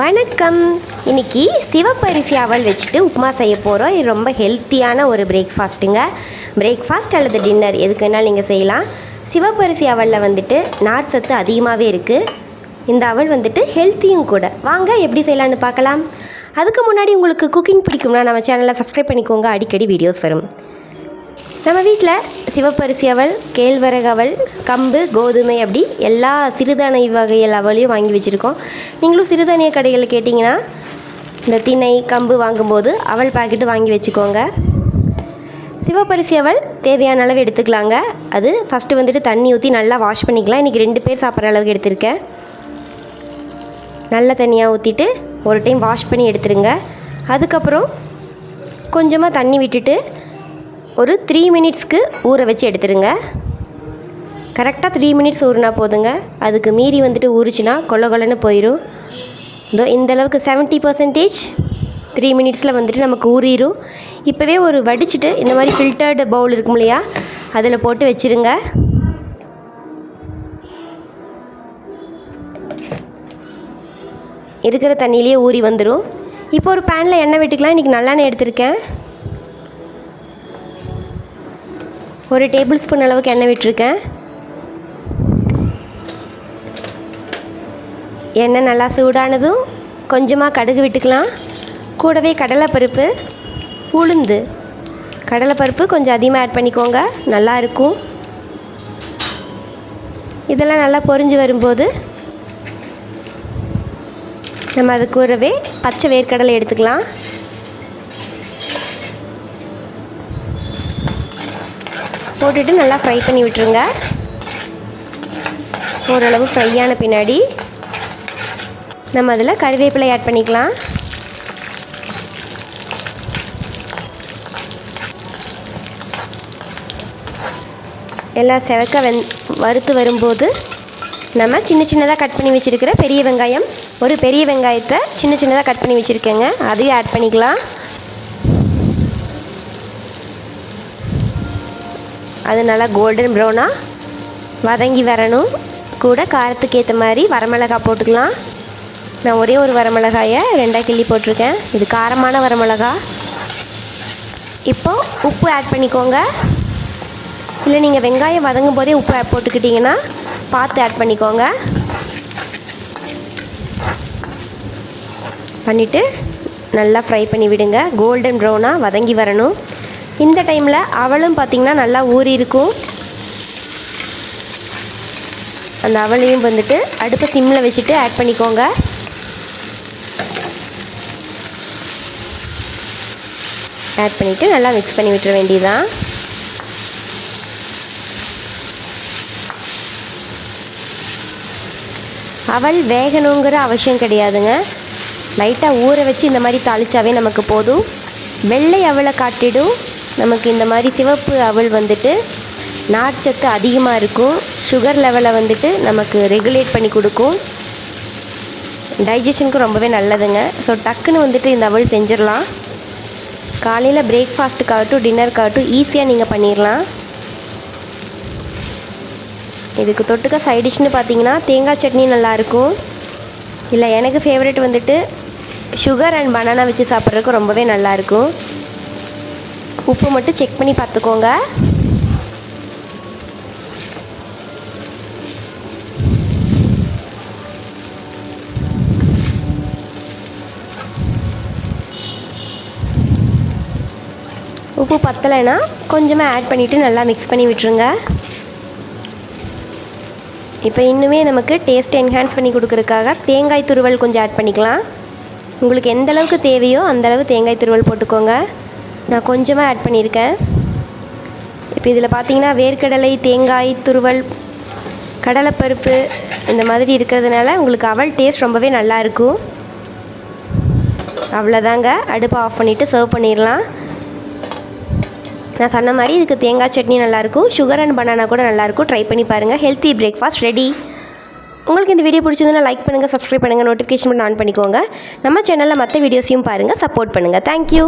வணக்கம். இன்னைக்கு சிவப்பரிசி அவல் வச்சுட்டு உப்புமா செய்ய போகிறோம் இது ரொம்ப ஹெல்த்தியான ஒரு பிரேக்ஃபாஸ்ட்டுங்க பிரேக்ஃபாஸ்ட் அல்லது டின்னர் எதுக்கு வேணாலும் நீங்கள் செய்யலாம். சிவப்பரிசி அவலில் வந்துட்டு நார் சத்து அதிகமாகவே இருக்குது இந்த அவல் வந்துட்டு ஹெல்த்தியும் கூட. வாங்க எப்படி செய்யலான்னு பார்க்கலாம். அதுக்கு முன்னாடி உங்களுக்கு குக்கிங் பிடிக்கும்னா நம்ம சேனலை சப்ஸ்கிரைப் பண்ணிக்கோங்க. அடிக்கடி வீடியோஸ் வரும். நம்ம வீட்டில் சிவப்பரிசி அவல் கேழ்வரகு அவல் கம்பு கோதுமை அப்படி எல்லா சிறுதானிய வகைகள் அவலையும் வாங்கி வச்சுருக்கோம். நீங்களும் சிறுதானிய கடைகளில் கேட்டிங்கன்னா இந்த திணை கம்பு வாங்கும்போது அவல் பாக்கெட்டு வாங்கி வச்சுக்கோங்க. சிவப்பரிசி அவல் தேவையான அளவு எடுத்துக்கலாங்க. அது ஃபஸ்ட்டு வந்துட்டு தண்ணி ஊற்றி நல்லா வாஷ் பண்ணிக்கலாம். இன்றைக்கி ரெண்டு பேர் சாப்பிட்ற அளவுக்கு எடுத்திருக்கேன். நல்ல தண்ணியாக ஊற்றிட்டு ஒரு டைம் வாஷ் பண்ணி எடுத்துருங்க. அதுக்கப்புறம் கொஞ்சமாக தண்ணி விட்டுட்டு ஒரு த்ரீ மினிட்ஸ்க்கு ஊற வச்சு எடுத்துருங்க. கரெக்டாக த்ரீ மினிட்ஸ் ஊறினா போதுங்க. அதுக்கு மீறி வந்துட்டு ஊறிச்சுன்னா கொல கொலன்னு போயிடும் இதோ இந்த அளவுக்கு செவன்ட்டி பர்சன்டேஜ் த்ரீ மினிட்ஸில் வந்துட்டு நமக்கு ஊறிடும் இப்போவே ஒரு வடிச்சிட்டு இந்த மாதிரி ஃபில்டர்டு பவுல் இருக்கும் இல்லையா அதில் போட்டு வச்சுருங்க. இருக்கிற தண்ணியிலேயே ஊறி வந்துடும் இப்போ ஒரு பேனில் எண்ணெய் விட்டுக்கலாம். இன்றைக்கி நல்லெண்ணெய் எடுத்திருக்கேன். ஒரு டேபிள் ஸ்பூன் அளவுக்கு எண்ணெய் விட்டுருக்கேன். எண்ணெய் நல்லா சூடானதும் கொஞ்சமாக கடுகு விட்டுக்கலாம். கூடவே கடலைப்பருப்பு உளுந்து. கடலைப்பருப்பு கொஞ்சம் அதிகமாக ஆட் பண்ணிக்கோங்க நல்லா இருக்கும். இதெல்லாம் நல்லா பொரிஞ்சு வரும்போது நம்ம அது கூடவே பச்சை வேர்க்கடலை எடுத்துக்கலாம். போட்டுட்டு நல்லா ஃப்ரை பண்ணி விட்டுருங்க. ஓரளவு ஃப்ரை ஆன பின்னாடி நம்ம அதில் கருவேப்பிலை ஆட் பண்ணிக்கலாம். எல்லாம் செவக்க வெந் வறுத்து வரும்போது நம்ம சின்ன சின்னதாக கட் பண்ணி வச்சுருக்கிற பெரிய வெங்காயம் ஒரு பெரிய வெங்காயத்தை சின்ன சின்னதாக கட் பண்ணி வச்சுருக்கேங்க. அதையும் ஆட் பண்ணிக்கலாம். அது நல்லா கோல்டன் ப்ரௌனாக வதங்கி வரணும். கூட காரத்துக்கு ஏற்ற மாதிரி வரமிளகா போட்டுக்கலாம். நான் ஒரே ஒரு வரமிளகாயை ரெண்டாக கிள்ளி போட்டிருக்கேன். இது காரமான வரமிளகா இப்போது உப்பு ஆட் பண்ணிக்கோங்க. இல்லை நீங்கள் வெங்காயம் வதங்கும் போதே உப்பு ஆட் போட்டுக்கிட்டிங்கன்னா பார்த்து ஆட் பண்ணிக்கோங்க. பண்ணிவிட்டு நல்லா ஃப்ரை பண்ணி விடுங்க கோல்டன் ப்ரௌனாக வதங்கி வரணும். இந்த டைமில் அவளும் பார்த்திங்கன்னா நல்லா ஊறி இருக்கும். அந்த அவளையும் வந்துட்டு அடுப்பை சிம்மில் வச்சுட்டு ஆட் பண்ணிக்கோங்க. ஆட் பண்ணிவிட்டு நல்லா மிக்ஸ் பண்ணி விட்டுற வேண்டியதுதான். அவள் வேகணுங்கிற அவசியம் கிடையாதுங்க. லைட்டாக ஊற வச்சு இந்த மாதிரி தாளிச்சாவே நமக்கு போதும். வெள்ளை அவளை காட்டிடும். நமக்கு இந்த மாதிரி சிவப்பு அவல் வந்துட்டு நார்ச்சத்து அதிகமாக இருக்கும். சுகர் லெவலை வந்துட்டு நமக்கு ரெகுலேட் பண்ணி கொடுக்கும். டைஜஷனுக்கு ரொம்பவே நல்லதுங்க. ஸோ டக்குன்னு வந்துட்டு இந்த அவல் செஞ்சிடலாம். காலையில் பிரேக்ஃபாஸ்ட்டுக்காகட்டும் டின்னருக்காகட்டும் ஈஸியாக நீங்கள் பண்ணிடலாம். இதுக்கு தொட்டுக்க சைடிஷ்னு பார்த்தீங்கன்னா தேங்காய் சட்னி நல்லாயிருக்கும். இல்லை எனக்கு ஃபேவரட் வந்துட்டு சுகர் அண்ட் பனானா வச்சு சாப்பிட்றதுக்கு ரொம்பவே நல்லாயிருக்கும். உப்பு மட்டும் செக் பண்ணி பார்த்துக்கோங்க. உப்பு பத்தலைன்னா கொஞ்சமாக ஆட் பண்ணிவிட்டு நல்லா மிக்ஸ் பண்ணி விட்டுருங்க. இப்போ இன்னுமே நமக்கு டேஸ்ட் என்ஹான்ஸ் பண்ணி கொடுக்குறதுக்காக தேங்காய் துருவல் கொஞ்சம் ஆட் பண்ணிக்கலாம். உங்களுக்கு எந்த அளவுக்கு தேவையோ அந்தளவு தேங்காய் துருவல் போட்டுக்கோங்க. நான் கொஞ்சமாக ஆட் பண்ணியிருக்கேன். இப்போ இதில் பார்த்தீங்கன்னா வேர்க்கடலை தேங்காய் துருவல் கடலைப்பருப்பு இந்த மாதிரி இருக்கிறதுனால உங்களுக்கு அவல் டேஸ்ட் ரொம்பவே நல்லாயிருக்கும் அவ்வளோதாங்க அடுப்பை ஆஃப் பண்ணிவிட்டு சர்வ் பண்ணிடலாம். நான் சொன்ன மாதிரி இதுக்கு தேங்காய் சட்னி நல்லாயிருக்கும் சுகர் அண்ட் பனானா கூட நல்லாயிருக்கும் ட்ரை பண்ணி பாருங்கள் ஹெல்த்தி பிரேக்ஃபாஸ்ட் ரெடி உங்களுக்கு இந்த வீடியோ பிடிச்சிருந்தா லைக் பண்ணுங்கள் சப்ஸ்கிரைப் பண்ணுங்கள் நோட்டிஃபிகேஷன் பண்ண ஆன் பண்ணிக்கோங்க. நம்ம சேனலில் மற்ற வீடியோஸையும் பாருங்கள் சப்போர்ட் பண்ணுங்கள் தேங்க்யூ